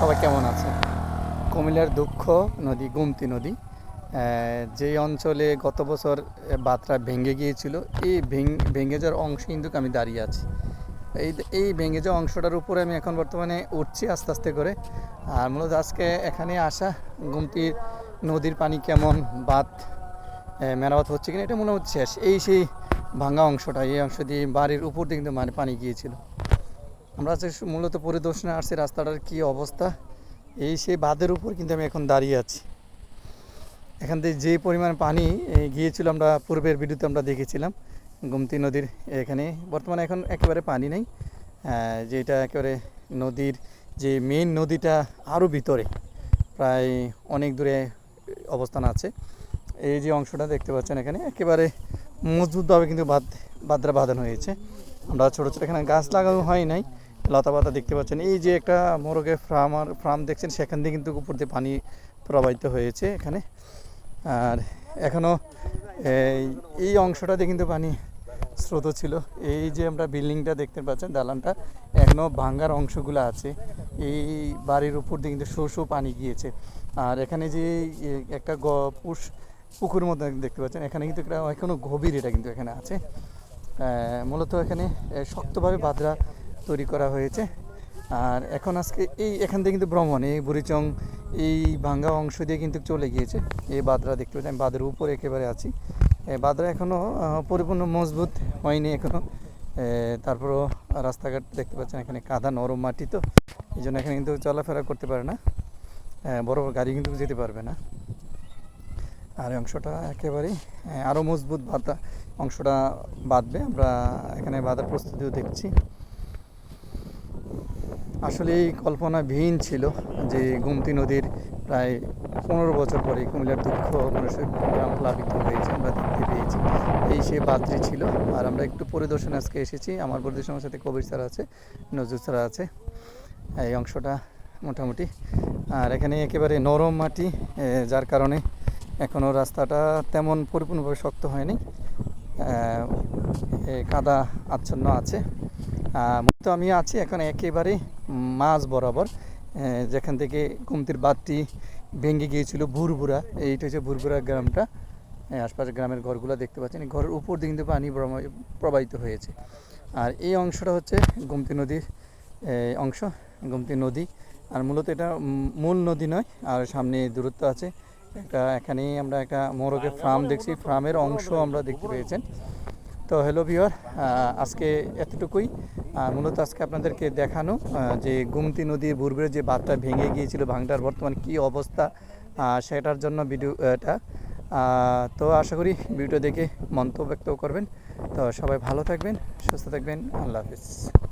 সবাই কেমন আছে? কুমিল্লার দুঃখ নদী গুমতি নদী যে অঞ্চলে গত বছর বাতরা ভেঙে গিয়েছিল এই ভেঙে যাওয়ার অংশে কিন্তু আমি দাঁড়িয়ে আছি। এই এই ভেঙে যাওয়া অংশটার উপরে আমি এখন বর্তমানে উঠছি আস্তে আস্তে করে। আর মূলত আজকে এখানে আসা গুমতির নদীর পানি কেমন আহ, মেরামত হচ্ছে কিনা এটা মনে হচ্ছে শেষ। এই সেই ভাঙা অংশটা এই অংশ দিয়ে বাড়ির উপর দিয়ে কিন্তু মানে পানি গিয়েছিল। আমরা আজকে মূলত পরিদর্শনে আসছি, রাস্তাটার কি অবস্থা, এই সেই বাঁধের উপর কিন্তু আমি এখন দাঁড়িয়ে আছি। এখান থেকে যে পরিমাণ পানি গিয়েছিল আমরা পূর্বের ভিডিওতে আমরা দেখেছিলাম, গুমতি নদীর এখানে। বর্তমানে এখন একেবারে পানি নেই যেটা একেবারে নদীর যে মেইন নদীটা আরও ভিতরে, প্রায় অনেক দূরে অবস্থান আছে। এই যে অংশটা দেখতে পাচ্ছেন এখানে, একেবারে মজবুতভাবে কিন্তু বাঁধ বাঁধরা বাঁধানো হয়েছে। আমরা ছোটো ছোটো এখানে গাছ লাগানো হয় নাই লতা পাতা দেখতে পাচ্ছেন। এই যে একটা মোরগের ফার্ম আর ফার্ম দেখছেন, সেখান দিয়ে কিন্তু উপর দিয়ে পানি প্রবাহিত হয়েছে এখানে। আর এখনও এই অংশটাতে কিন্তু পানি স্রোত ছিল। এই যে আমরা বিল্ডিংটা দেখতে পাচ্ছেন, দালানটা এখনও ভাঙ্গার অংশগুলো আছে। এই বাড়ির উপর দিয়ে কিন্তু শো পানি গিয়েছে। আর এখানে যে একটা গ- পুষ, পুকুর মতো দেখতে পাচ্ছেন, এখানে কিন্তু একটা এখনও গভীর এটা কিন্তু এখানে আছে। মূলত এখানে শক্তভাবে বাদরা তৈরি করা হয়েছে। আর এখন আজকে এই এখান থেকে কিন্তু ভ্রমণ, এই বুড়িচং, এই ভাঙ্গা অংশ দিয়ে কিন্তু চলে গিয়েছে। এই বাদরা দেখতে পাচ্ছি আমি বাদের উপরে একেবারে আছি। বাদরা এখনও পরিপূর্ণ মজবুত হয়নি এখনও তারপরও রাস্তাঘাট দেখতে পাচ্ছেন, এখানে কাদা নরম মাটি তো। এই জন্য এখানে কিন্তু চলাফেরা করতে পারে না। বড় বড় গাড়ি কিন্তু যেতে পারবে না। আর অংশটা একেবারেই আরও মজবুত বাঁধা অংশটা বাঁধবে। আমরা এখানে বাঁধার প্রস্তুতিও দেখছি। আসলে এই কল্পনা ভিন ছিল যে গুমতি নদীর প্রায় পনেরো বছর পরে কুমিল্লার দুঃখ মানুষের গ্রাম প্লাবিত হয়েছে, আমরা দেখতে পেয়েছি। এই সে বাদ্রি ছিল। আর আমরা একটু পরিদর্শনে আজকে এসেছি। আমার পরিদর্শনের সাথে কবির স্যার আছে, নজরুল স্যার আছে। এই অংশটা মোটামুটি। আর এখানে একেবারে নরম মাটি যার কারণে এখনও রাস্তাটা তেমন পরিপূর্ণভাবে শক্ত হয়নি। কাদা আচ্ছন্ন আছে। মূলত আমি আছি। এখন একেবারে মাঝ বরাবর যেখান থেকে কুমতির বাঁধটি ভেঙে গিয়েছিল ভুরভুরা, এইটা হচ্ছে ভুরভুরা গ্রামটা। এই আশপাশের গ্রামের ঘরগুলো দেখতে পাচ্ছেন। ঘরের উপর দিয়ে কিন্তু পানি প্রবাহিত হয়েছে। আর এই অংশটা হচ্ছে গোমতী নদীর অংশ, গোমতী নদী। আর মূলত এটা মূল নদী নয়, আর সামনে দূরত্ব আছে। একটা, এখানেই আমরা একটা মোরগের ফার্ম দেখছি। ফার্মের অংশ আমরা দেখতে পেয়েছেন। তো হ্যালো ভিওর আজকে এতটুকুই। মূলত আজকে আপনাদেরকে দেখানো যে গুমতি নদীর পূর্বের যে বাঁধটা ভেঙে গিয়েছিল, ভাঙটার বর্তমান কি অবস্থা সেটার জন্য ভিডিও এটা। তো আশা করি ভিডিও দেখে মন্তব্য ব্যক্ত করবেন। তো সবাই ভালো থাকবেন, সুস্থ থাকবেন, আল্লাহ হাফিজ।